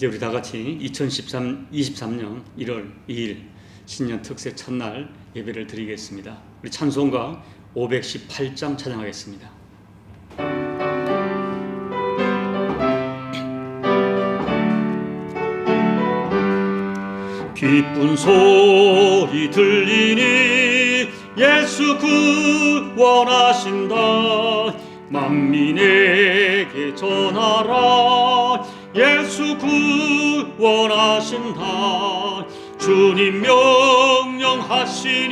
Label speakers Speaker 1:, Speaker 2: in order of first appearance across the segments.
Speaker 1: 이제 우리 다 같이 2013 23년 1월 2일 신년 특세 첫날 예배를 드리겠습니다. 우리 찬송가 518장 찬양하겠습니다. 기쁜 소리 들리니 예수 구원하신다 만민에게 전하라 예수 구원하신다. 주님 명령하시니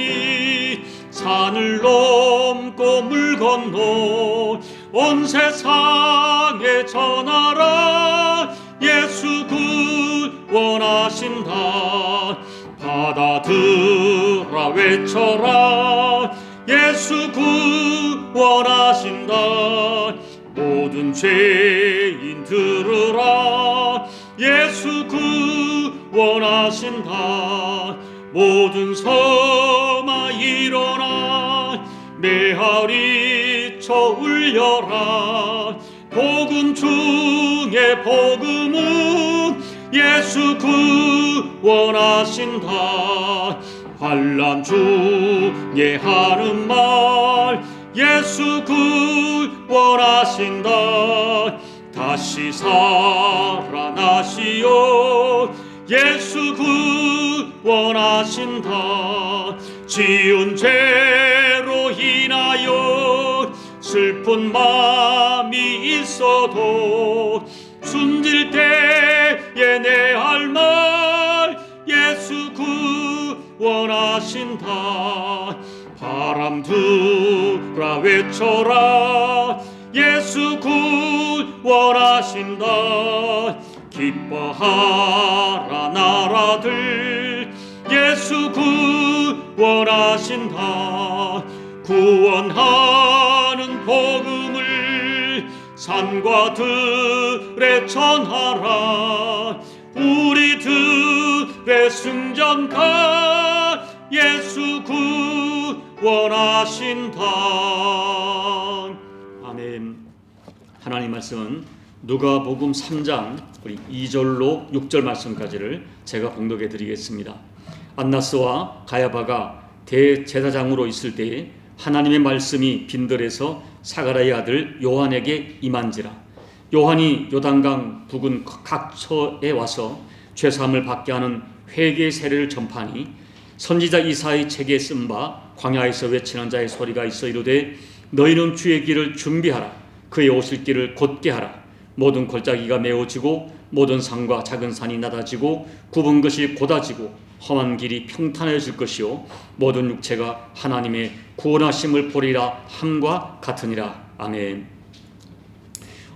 Speaker 1: 산을 넘고 물 건너 온 세상에 전하라. 예수 구원하신다. 받아들라 외쳐라. 예수 구원하신다. 모든 죄인 들으라 예수 구원하신다. 모든 섬아 일어나 메아리 쳐 울려라. 복음 중에 복음은 예수 구원하신다. 환란 중에 하는 말 예수 구원하신다 다시 살아나시오. 예수 구원하신다. 지은 죄로 인하여 슬픈 마음이 있어도 숨질 때에 내 할 말 예수 구원하신다. 바람 두라 외쳐라. 예수 구원 하신다 기뻐하라 나라들. 예수 구원하신다 구원하는 복음을 산과 들에 전하라. 우리 들의 승전가 예수 구원하신다 하나님 말씀은 누가복음 3장 우리 2절로 6절 말씀까지를 제가 봉독해 드리겠습니다. 안나스와 가야바가 대제사장으로 있을 때에 하나님의 말씀이 빈들에서 사가라의 아들 요한에게 임한지라 요한이 요단강 부근 각처에 와서 죄 사함을 받게 하는 회개의 세례를 전파하니 선지자 이사의 책에 쓴 바 광야에서 외치는 자의 소리가 있어 이르되 너희는 주의 길을 준비하라 그의 오실 길을 곧게 하라 모든 골짜기가 메워지고 모든 산과 작은 산이 낮아지고 굽은 것이 곧아지고 험한 길이 평탄해질 것이요 모든 육체가 하나님의 구원하심을 보리라 함과 같으니라 아멘.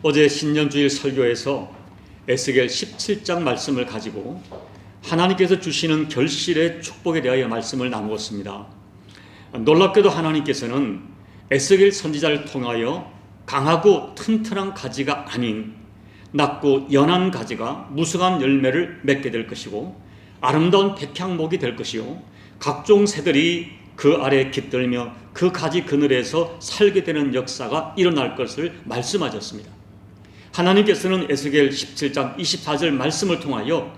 Speaker 1: 어제 신년주일 설교에서 에스겔 17장 말씀을 가지고 하나님께서 주시는 결실의 축복에 대하여 말씀을 나누었습니다. 놀랍게도 하나님께서는 에스겔 선지자를 통하여 강하고 튼튼한 가지가 아닌 낮고 연한 가지가 무성한 열매를 맺게 될 것이고 아름다운 백향목이 될 것이요 각종 새들이 그 아래 깃들며 그 가지 그늘에서 살게 되는 역사가 일어날 것을 말씀하셨습니다. 하나님께서는 에스겔 17장 24절 말씀을 통하여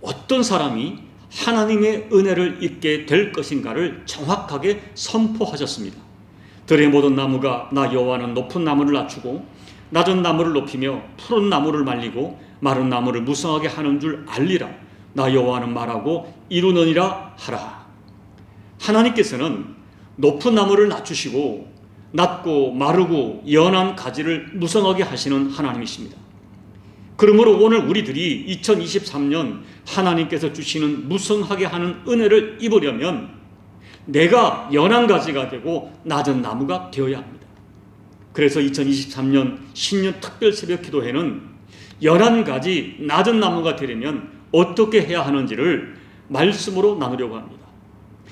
Speaker 1: 어떤 사람이 하나님의 은혜를 입게 될 것인가를 정확하게 선포하셨습니다. 들의 모든 나무가 나 여호와는 높은 나무를 낮추고 낮은 나무를 높이며 푸른 나무를 말리고 마른 나무를 무성하게 하는 줄 알리라. 나 여호와는 말하고 이루느니라 하라. 하나님께서는 높은 나무를 낮추시고 낮고 마르고 연한 가지를 무성하게 하시는 하나님이십니다. 그러므로 오늘 우리들이 2023년 하나님께서 주시는 무성하게 하는 은혜를 입으려면 내가 연한 가지가 되고 낮은 나무가 되어야 합니다. 그래서 2023년 신년 특별 새벽 기도회는 연한 가지 낮은 나무가 되려면 어떻게 해야 하는지를 말씀으로 나누려고 합니다.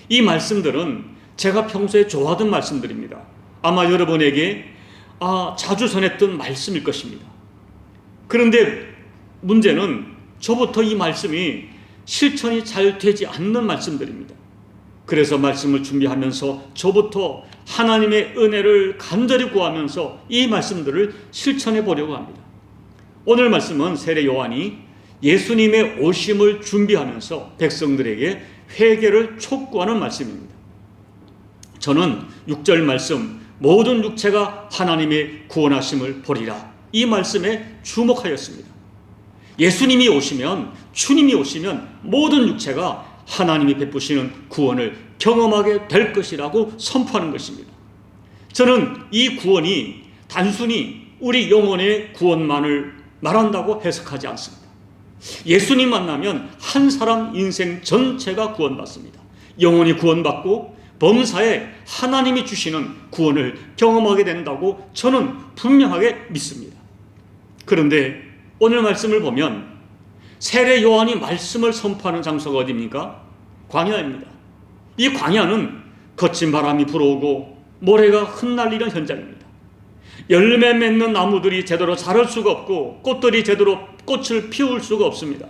Speaker 1: 이 말씀들은 제가 평소에 좋아하던 말씀들입니다. 아마 여러분에게 아, 자주 전했던 말씀일 것입니다. 그런데 문제는 저부터 이 말씀이 실천이 잘 되지 않는 말씀들입니다. 그래서 말씀을 준비하면서 저부터 하나님의 은혜를 간절히 구하면서 이 말씀들을 실천해 보려고 합니다. 오늘 말씀은 세례 요한이 예수님의 오심을 준비하면서 백성들에게 회개를 촉구하는 말씀입니다. 저는 6절 말씀 모든 육체가 하나님의 구원하심을 보리라 이 말씀에 주목하였습니다. 예수님이 오시면 주님이 오시면 모든 육체가 하나님이 베푸시는 구원을 경험하게 될 것이라고 선포하는 것입니다. 저는 이 구원이 단순히 우리 영혼의 구원만을 말한다고 해석하지 않습니다. 예수님 만나면 한 사람 인생 전체가 구원받습니다. 영혼이 구원받고 범사에 하나님이 주시는 구원을 경험하게 된다고 저는 분명하게 믿습니다. 그런데 오늘 말씀을 보면 세례 요한이 말씀을 선포하는 장소가 어디입니까? 광야입니다. 이 광야는 거친 바람이 불어오고 모래가 흩날리는 현장입니다. 열매 맺는 나무들이 제대로 자랄 수가 없고 꽃들이 제대로 꽃을 피울 수가 없습니다.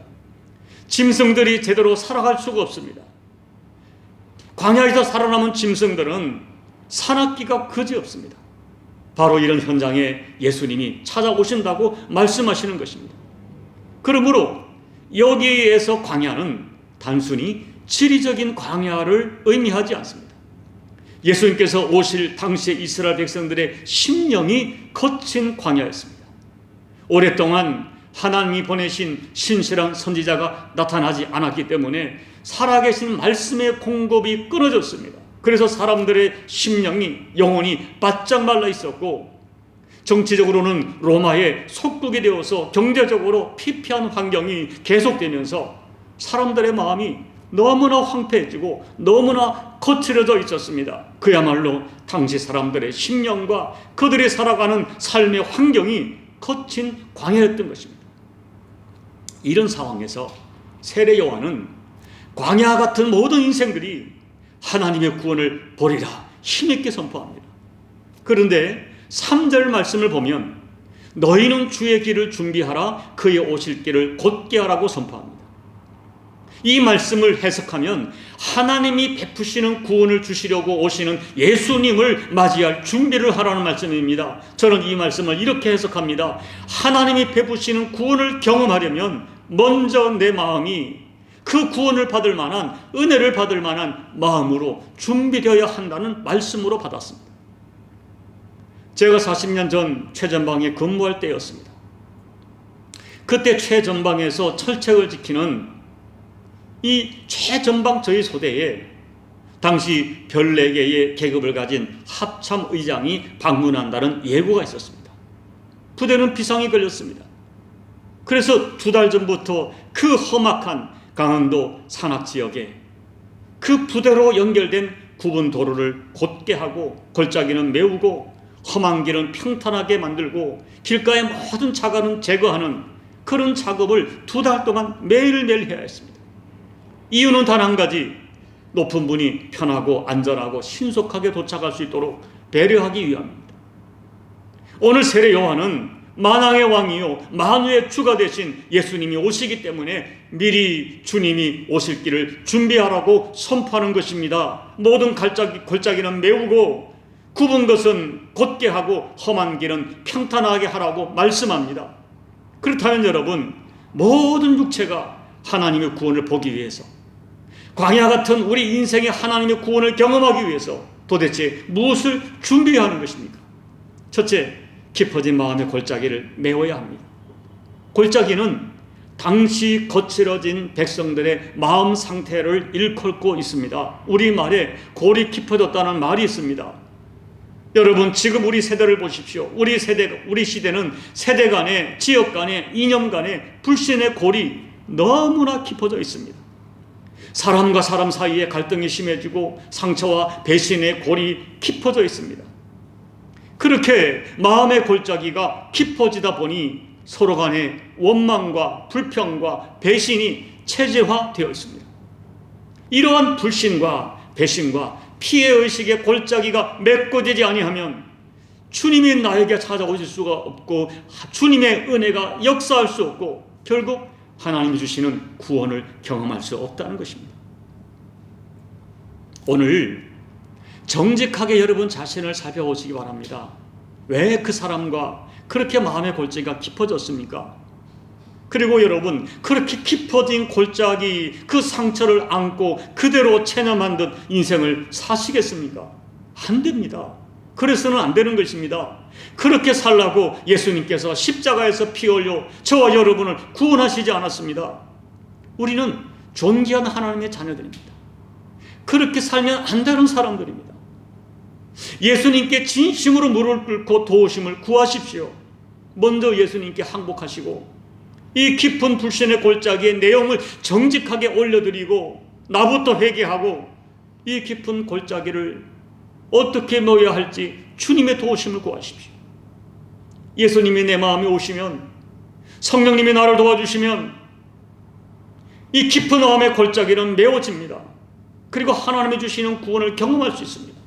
Speaker 1: 짐승들이 제대로 살아갈 수가 없습니다. 광야에서 살아남은 짐승들은 산악기가 그지 없습니다. 바로 이런 현장에 예수님이 찾아오신다고 말씀하시는 것입니다. 그러므로 여기에서 광야는 단순히 지리적인 광야를 의미하지 않습니다. 예수님께서 오실 당시의 이스라엘 백성들의 심령이 거친 광야였습니다. 오랫동안 하나님이 보내신 신실한 선지자가 나타나지 않았기 때문에 살아계신 말씀의 공급이 끊어졌습니다. 그래서 사람들의 심령이 영혼이 바짝 말라 있었고 정치적으로는 로마의 속국이 되어서 경제적으로 피폐한 환경이 계속되면서 사람들의 마음이 너무나 황폐해지고 너무나 거칠어져 있었습니다. 그야말로 당시 사람들의 심령과 그들이 살아가는 삶의 환경이 거친 광야였던 것입니다. 이런 상황에서 세례 요한은 광야 같은 모든 인생들이 하나님의 구원을 보리라 힘있게 선포합니다. 그런데 3절 말씀을 보면 너희는 주의 길을 준비하라 그의 오실 길을 곧게 하라고 선포합니다. 이 말씀을 해석하면 하나님이 베푸시는 구원을 주시려고 오시는 예수님을 맞이할 준비를 하라는 말씀입니다. 저는 이 말씀을 이렇게 해석합니다. 하나님이 베푸시는 구원을 경험하려면 먼저 내 마음이 그 구원을 받을 만한 은혜를 받을 만한 마음으로 준비되어야 한다는 말씀으로 받았습니다. 제가 40년 전 최전방에 근무할 때였습니다. 그때 최전방에서 철책을 지키는 이 최전방 저희 소대에 당시 별 4개의 계급을 가진 합참 의장이 방문한다는 예고가 있었습니다. 부대는 비상이 걸렸습니다. 그래서 두 달 전부터 그 험악한 강원도 산악 지역에 그 부대로 연결된 구분 도로를 곧게 하고 골짜기는 메우고 험한 길은 평탄하게 만들고 길가의 모든 자갈은 제거하는 그런 작업을 두 달 동안 매일매일 해야 했습니다. 이유는 단 한 가지 높은 분이 편하고 안전하고 신속하게 도착할 수 있도록 배려하기 위함입니다. 오늘 세례 요한은 만왕의 왕이요 만유의 주가 되신 예수님이 오시기 때문에 미리 주님이 오실 길을 준비하라고 선포하는 것입니다. 모든 갈짜기, 골짜기는 메우고 굽은 것은 곧게 하고 험한 길은 평탄하게 하라고 말씀합니다. 그렇다면 여러분 모든 육체가 하나님의 구원을 보기 위해서 광야 같은 우리 인생의 하나님의 구원을 경험하기 위해서 도대체 무엇을 준비해야 하는 것입니까? 첫째, 깊어진 마음의 골짜기를 메워야 합니다. 골짜기는 당시 거칠어진 백성들의 마음 상태를 일컬고 있습니다. 우리말에 골이 깊어졌다는 말이 있습니다. 여러분 지금 우리 세대를 보십시오. 우리 세대 우리 시대는 세대 간의 지역 간의 이념 간의 불신의 골이 너무나 깊어져 있습니다. 사람과 사람 사이에 갈등이 심해지고 상처와 배신의 골이 깊어져 있습니다. 그렇게 마음의 골짜기가 깊어지다 보니 서로 간의 원망과 불평과 배신이 체제화되어 있습니다. 이러한 불신과 배신과 피해 의식의 골짜기가 메꿔지지 아니하면 주님이 나에게 찾아오실 수가 없고 주님의 은혜가 역사할 수 없고 결국 하나님이 주시는 구원을 경험할 수 없다는 것입니다. 오늘 정직하게 여러분 자신을 살펴보시기 바랍니다. 왜 그 사람과 그렇게 마음의 골재가 깊어졌습니까? 그리고 여러분 그렇게 깊어진 골짜기 그 상처를 안고 그대로 체념한 듯 인생을 사시겠습니까? 안 됩니다. 그래서는 안 되는 것입니다. 그렇게 살라고 예수님께서 십자가에서 피 흘려 저와 여러분을 구원하시지 않았습니다. 우리는 존귀한 하나님의 자녀들입니다. 그렇게 살면 안 되는 사람들입니다. 예수님께 진심으로 무릎 꿇고 도우심을 구하십시오. 먼저 예수님께 항복하시고 이 깊은 불신의 골짜기에 내용을 정직하게 올려드리고 나부터 회개하고 이 깊은 골짜기를 어떻게 놓아야 할지 주님의 도우심을 구하십시오. 예수님이 내 마음에 오시면 성령님이 나를 도와주시면 이 깊은 마음의 골짜기는 메워집니다. 그리고 하나님이 주시는 구원을 경험할 수 있습니다.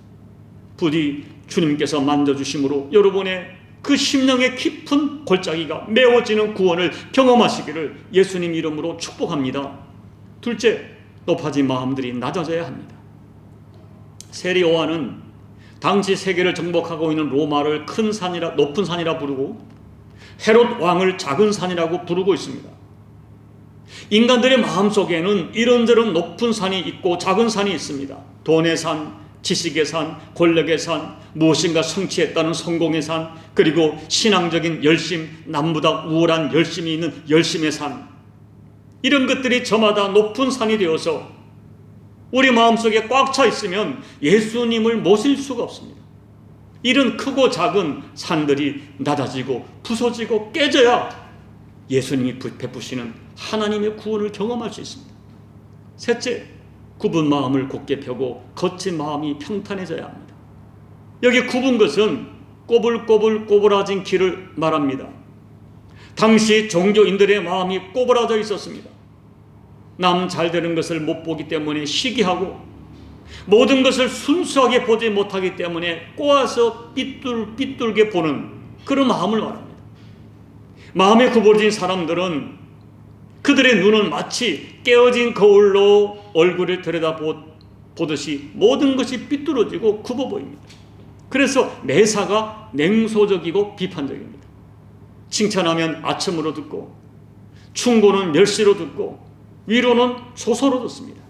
Speaker 1: 부디 주님께서 만져주심으로 여러분의 그 심령의 깊은 골짜기가 메워지는 구원을 경험하시기를 예수님 이름으로 축복합니다. 둘째, 높아진 마음들이 낮아져야 합니다. 세리 요한은 당시 세계를 정복하고 있는 로마를 큰 산이라 높은 산이라 부르고 헤롯 왕을 작은 산이라고 부르고 있습니다. 인간들의 마음 속에는 이런저런 높은 산이 있고 작은 산이 있습니다. 돈의 산, 지식의 산, 권력의 산, 무엇인가 성취했다는 성공의 산, 그리고 신앙적인 열심, 남보다 우월한 열심이 있는 열심의 산. 이런 것들이 저마다 높은 산이 되어서 우리 마음속에 꽉 차 있으면 예수님을 모실 수가 없습니다. 이런 크고 작은 산들이 낮아지고 부서지고 깨져야 예수님이 베푸시는 하나님의 구원을 경험할 수 있습니다. 셋째, 굽은 마음을 곧게 펴고 거친 마음이 평탄해져야 합니다. 여기 굽은 것은 꼬불꼬불 꼬부라진 길을 말합니다. 당시 종교인들의 마음이 꼬부라져 있었습니다. 남 잘 되는 것을 못 보기 때문에 시기하고 모든 것을 순수하게 보지 못하기 때문에 꼬아서 삐뚤 삐뚤게 보는 그런 마음을 말합니다. 마음에 구부러진 사람들은 그들의 눈은 마치 깨어진 거울로 얼굴을 들여다 보듯이 모든 것이 삐뚤어지고 굽어 보입니다. 그래서 매사가 냉소적이고 비판적입니다. 칭찬하면 아첨으로 듣고 충고는 멸시로 듣고 위로는 소소로 듣습니다.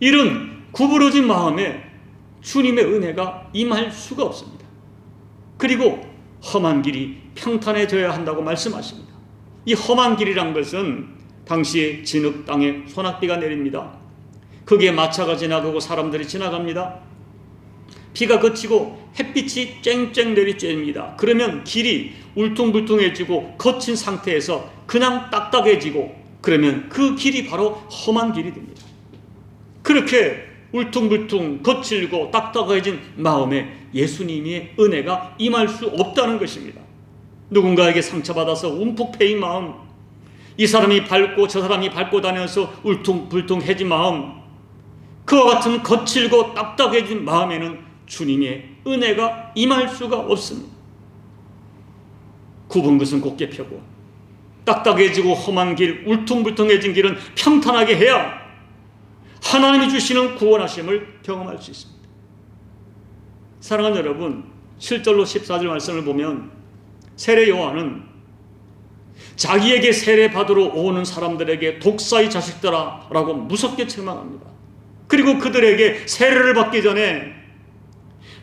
Speaker 1: 이런 구부러진 마음에 주님의 은혜가 임할 수가 없습니다. 그리고 험한 길이 평탄해져야 한다고 말씀하십니다. 이 험한 길이란 것은 당시에 진흙 땅에 소낙비가 내립니다. 거기에 마차가 지나가고 사람들이 지나갑니다. 비가 그치고 햇빛이 쨍쨍 내리쬐입니다. 그러면 길이 울퉁불퉁해지고 거친 상태에서 그냥 딱딱해지고 그러면 그 길이 바로 험한 길이 됩니다. 그렇게 울퉁불퉁 거칠고 딱딱해진 마음에 예수님의 은혜가 임할 수 없다는 것입니다. 누군가에게 상처받아서 움푹 패인 마음, 이 사람이 밟고 저 사람이 밟고 다녀서 울퉁불퉁해진 마음, 그와 같은 거칠고 딱딱해진 마음에는 주님의 은혜가 임할 수가 없습니다. 굽은 것은 곧게 펴고 딱딱해지고 험한 길, 울퉁불퉁해진 길은 평탄하게 해야 하나님이 주시는 구원하심을 경험할 수 있습니다. 사랑하는 여러분, 7절로 14절 말씀을 보면 세례 요한은 자기에게 세례 받으러 오는 사람들에게 독사의 자식들아 라고 무섭게 책망합니다. 그리고 그들에게 세례를 받기 전에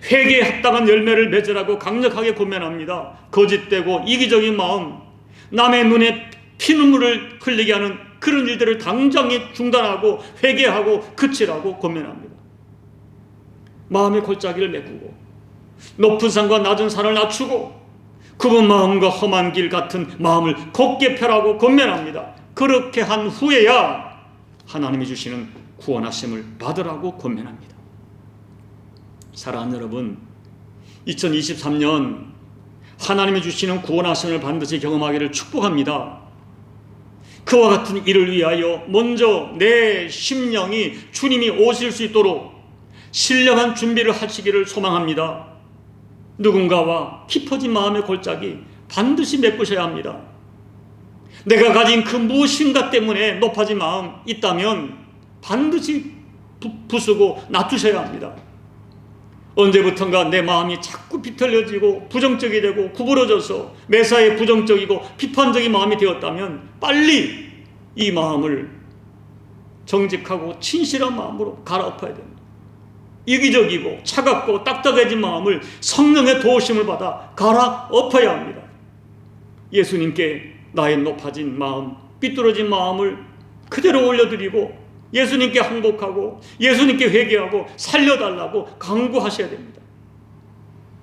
Speaker 1: 회개에 합당한 열매를 맺으라고 강력하게 권면합니다. 거짓되고 이기적인 마음, 남의 눈에 피눈물을 흘리게 하는 그런 일들을 당장에 중단하고 회개하고 그치라고 권면합니다. 마음의 골짜기를 메꾸고 높은 산과 낮은 산을 낮추고 굽은 마음과 험한 길 같은 마음을 곱게 펴라고 권면합니다. 그렇게 한 후에야 하나님이 주시는 구원하심을 받으라고 권면합니다. 사랑하는 여러분, 2023년 하나님이 주시는 구원하심을 반드시 경험하기를 축복합니다. 그와 같은 일을 위하여 먼저 내 심령이 주님이 오실 수 있도록 신령한 준비를 하시기를 소망합니다. 누군가와 깊어진 마음의 골짜기 반드시 메꾸셔야 합니다. 내가 가진 그 무엇인가 때문에 높아진 마음 있다면 반드시 부, 부수고 놔두셔야 합니다. 언제부턴가 내 마음이 자꾸 비틀려지고 부정적이 되고 구부러져서 매사에 부정적이고 비판적인 마음이 되었다면 빨리 이 마음을 정직하고 진실한 마음으로 갈아엎어야 됩니다. 이기적이고 차갑고 딱딱해진 마음을 성령의 도우심을 받아 갈아엎어야 합니다. 예수님께 나의 높아진 마음, 삐뚤어진 마음을 그대로 올려드리고 예수님께 항복하고 예수님께 회개하고 살려달라고 강구하셔야 됩니다.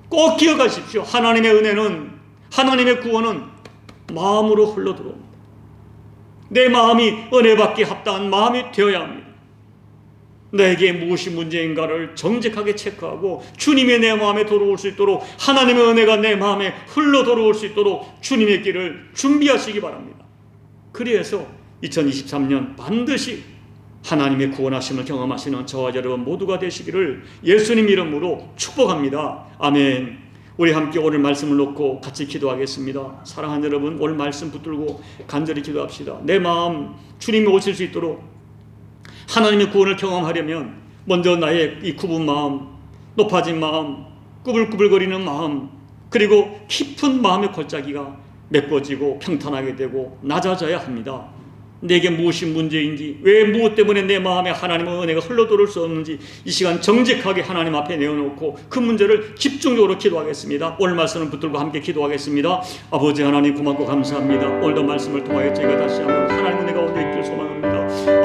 Speaker 1: 꼭 기억하십시오. 하나님의 은혜는 하나님의 구원은 마음으로 흘러 들어옵니다. 내 마음이 은혜 받기 합당한 마음이 되어야 합니다. 내게 무엇이 문제인가를 정직하게 체크하고 주님의 내 마음에 들어올 수 있도록 하나님의 은혜가 내 마음에 흘러 들어올 수 있도록 주님의 길을 준비하시기 바랍니다. 그래서 2023년 반드시 하나님의 구원하심을 경험하시는 저와 여러분 모두가 되시기를 예수님 이름으로 축복합니다. 아멘. 우리 함께 오늘 말씀을 놓고 같이 기도하겠습니다. 사랑하는 여러분, 오늘 말씀 붙들고 간절히 기도합시다. 내 마음 주님이 오실 수 있도록 하나님의 구원을 경험하려면 먼저 나의 이 굽은 마음, 높아진 마음, 꾸불꾸불거리는 마음, 그리고 깊은 마음의 골짜기가 메꿔지고 평탄하게 되고 낮아져야 합니다. 내게 무엇이 문제인지 왜 무엇 때문에 내 마음에 하나님의 은혜가 흘러들어올 수 없는지 이 시간 정직하게 하나님 앞에 내어놓고 그 문제를 집중적으로 기도하겠습니다. 오늘 말씀을 붙들고 함께 기도하겠습니다. 아버지 하나님 고맙고 감사합니다. 오늘도 말씀을 통하여 저희가 다시 한번 하나님 은혜가 얻어 있길 소망합니다.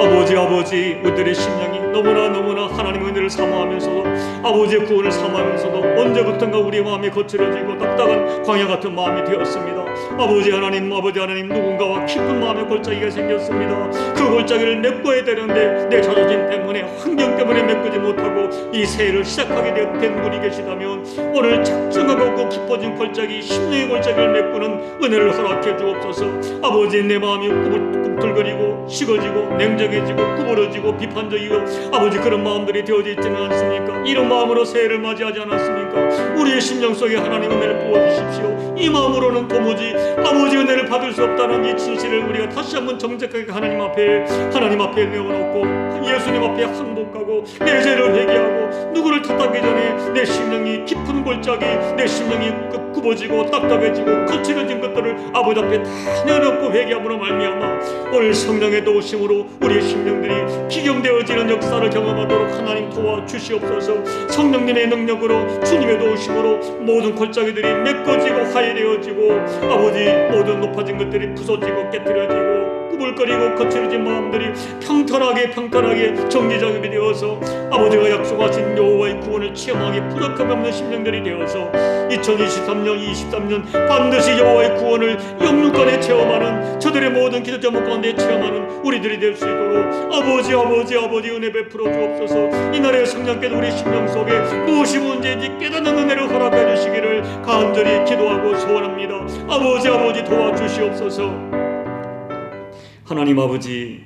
Speaker 1: 아버지 아버지 우리들의 심령이 너무나 너무나 하나님의 은혜를 사모하면서도 아버지의 구원을 사모하면서도 언제부턴가 우리 마음이 거칠어지고 답답한 광야 같은 마음이 되었습니다. 아버지 하나님 아버지 하나님 누군가와 깊은 마음의 골짜기가 생 겼습니다. 그 골짜기를 메꿔야 되는데 내 자존심 때문에 환경 때문에 메꾸지 못하고 이 새해를 시작하게 된 분이 계시다면 오늘 작정하고 깊어진 골짜기 심령의 골짜기를 메꾸는 은혜를 허락해 주옵소서 아버지 내 마음이 꿈 틀거리고 식어지고 냉정해지고 구부러지고 비판적이고 아버지 그런 마음들이 되어져 있지는 않습니까? 이런 마음으로 새해를 맞이하지 않았습니까? 우리의 심령 속에 하나님 은혜를 부어주십시오. 이 마음으로는 도무지 아버지 은혜를 받을 수 없다는 이 진실을 우리가 다시 한번 정직하게 하나님 앞에 하나님 앞에 내어놓고 예수님 앞에 항복하고 내 죄를 회개하고 누구를 탓하기 전에 내 심령이 깊은 골짜기 내 심령이 그 굽어지고 딱딱해지고 거칠어진 것들을 아버지 앞에 다 내어놓고 회개함으로 말미암아 오늘 성령의 도우심으로 우리의 심령들이 기경되어지는 역사를 경험하도록 하나님 도와주시옵소서. 성령님의 능력으로 주님의 도우심으로 모든 골짜기들이 메꿔지고 화해되어지고 아버지 모든 높아진 것들이 부서지고 깨뜨려지고 꾸불거리고 거칠어진 마음들이 평탄하게 평탄하게 정리작업이 되어서 아버지가 약속하신 여호와의 구원을 체험하기 부족함 없는 심령들이 되어서 2023년 23년 반드시 여호와의 구원을 영육간에 체험하는 저들의 모든 기도 제목 가운데 체험하는 우리들이 될 수 있도록 아버지 아버지 아버지 은혜 베풀어 주옵소서. 이날의 성령께도 우리 심령 속에 무엇이 문제인지 깨닫는 은혜를 허락해 주시기를 간절히 기도하고 소원합니다. 아버지 아버지 도와주시옵소서 하나님 아버지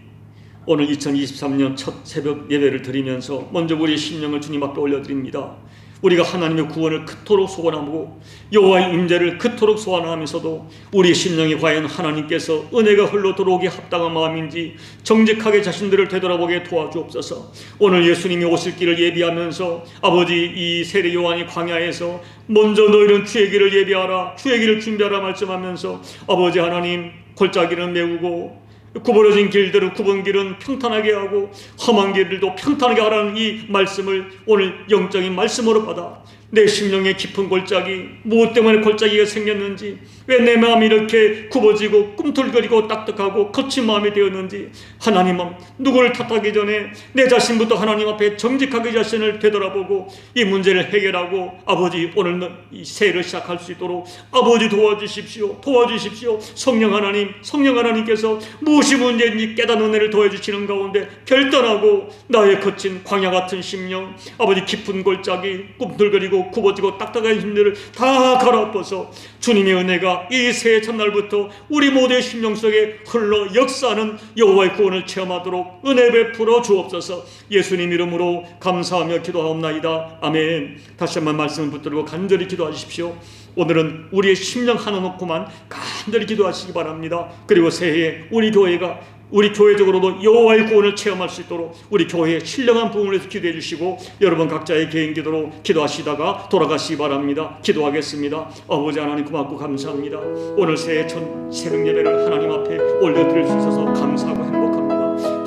Speaker 1: 오늘 2023년 첫 새벽 예배를 드리면서 먼저 우리의 심령을 주님 앞에 올려드립니다. 우리가 하나님의 구원을 그토록 소원하고 여호와의 임재를 그토록 소원하면서도 우리의 심령이 과연 하나님께서 은혜가 흘러 들어오기 합당한 마음인지 정직하게 자신들을 되돌아보게 도와주옵소서. 오늘 예수님이 오실 길을 예비하면서 아버지 이 세례 요한이 광야에서 먼저 너희는 주의 길을 예비하라 주의 길을 준비하라 말씀하면서 아버지 하나님 골짜기는 메우고 구부러진 길들은 굽은 길은 평탄하게 하고 험한 길들도 평탄하게 하라는 이 말씀을 오늘 영적인 말씀으로 받아 내 심령의 깊은 골짜기 무엇 때문에 골짜기가 생겼는지 왜 내 마음이 이렇게 굽어지고 꿈틀거리고 딱딱하고 거친 마음이 되었는지 하나님은 누구를 탓하기 전에 내 자신부터 하나님 앞에 정직하게 자신을 되돌아보고 이 문제를 해결하고 아버지 오늘 이 새해를 시작할 수 있도록 아버지 도와주십시오. 도와주십시오. 성령 하나님 성령 하나님께서 무엇이 문제인지 깨닫는 은혜를 도와주시는 가운데 결단하고 나의 거친 광야 같은 심령 아버지 깊은 골짜기 꿈틀거리고 굽어지고 딱딱한 힘들을 다 갈아엎어서 주님의 은혜가 이 새해 첫날부터 우리 모두의 심령 속에 흘러 역사하는 여호와의 구원을 체험하도록 은혜 베풀어 주옵소서. 예수님 이름으로 감사하며 기도하옵나이다. 아멘. 다시 한번 말씀을 붙들고 간절히 기도하십시오. 오늘은 우리의 심령 하나 놓고만 간절히 기도하시기 바랍니다. 그리고 새해에 우리 교회가 우리 교회적으로도 여호와의 구원을 체험할 수 있도록 우리 교회의 신령한 위해서 기도해 주시고 여러분 각자의 개인 기도로 기도하시다가 돌아가시기 바랍니다. 기도하겠습니다. 아버지 하나님 고맙고 감사합니다. 오늘 새해 첫 새벽 예배를 하나님 앞에 올려드릴 수 있어서 감사하고 행복합니다.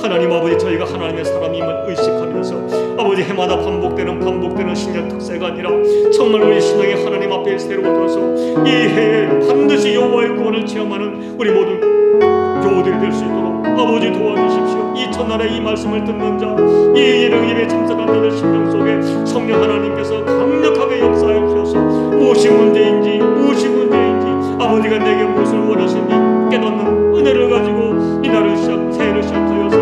Speaker 1: 하나님 아버지 저희가 하나님의 사람임을 의식하면서 아버지 해마다 반복되는 반복되는 신년 특세가 아니라 정말 우리 신앙이 하나님 앞에 새로워져서 이 해에 반드시 여호와의 구원을 체험하는 우리 모든 교우들이 될 수 있도록 아버지 도와주십시오. 이 첫날에 이 말씀을 듣는 자, 이 예배 예배 참석한 자들 심령 속에 성령 하나님께서 강력하게 역사해 주셔서 무엇이 문제인지 무엇이 문제인지 아버지가 내게 무엇을 원하시니 깨닫는 은혜를 가지고 이 날을 시작 새해를 시작하여서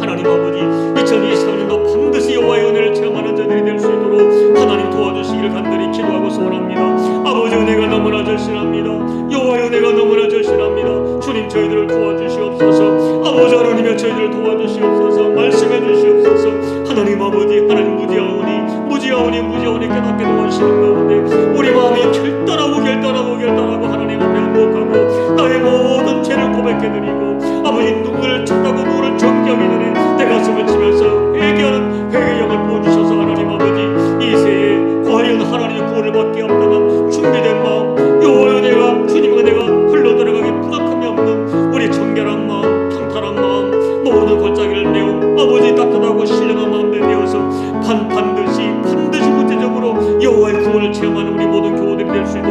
Speaker 1: 하나님 아버지 2024년도 반드시 여호와의 은혜를 체험하는 자들이 될 수 있도록 하나님 도와주시기를 간절히 기도하고 소원합니다. 아버지 은혜가 너무나 절실합니다. 저희들을 도와주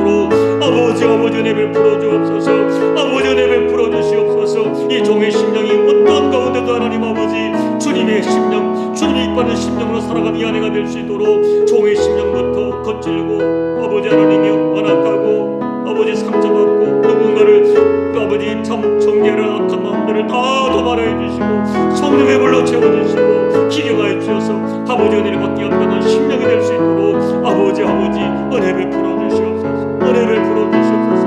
Speaker 1: 있도록 아버지 아버지 은혜 베풀어 주옵소서. 아버지 은혜 베풀어 주시옵소서. 이 종의 심령이 어떠한 가운데도 하나님 아버지 주님의 심령 주님이 이끄는 심령으로 살아가는 이 아내가 될 수 있도록 종의 심령부터 거칠고 아버지 하나님이 완악하고 아버지 상처받고 누군가를 아버지 참 정결한 악한 마음들을 다 도발해 주시고 성령의 불로 채워주시고 기경하여 주셔서 아버지 은혜를 받기 합당한 심령이 될 수 있도록 아버지 아버지 은혜 베풀어 영혼을 불어주시옵소서.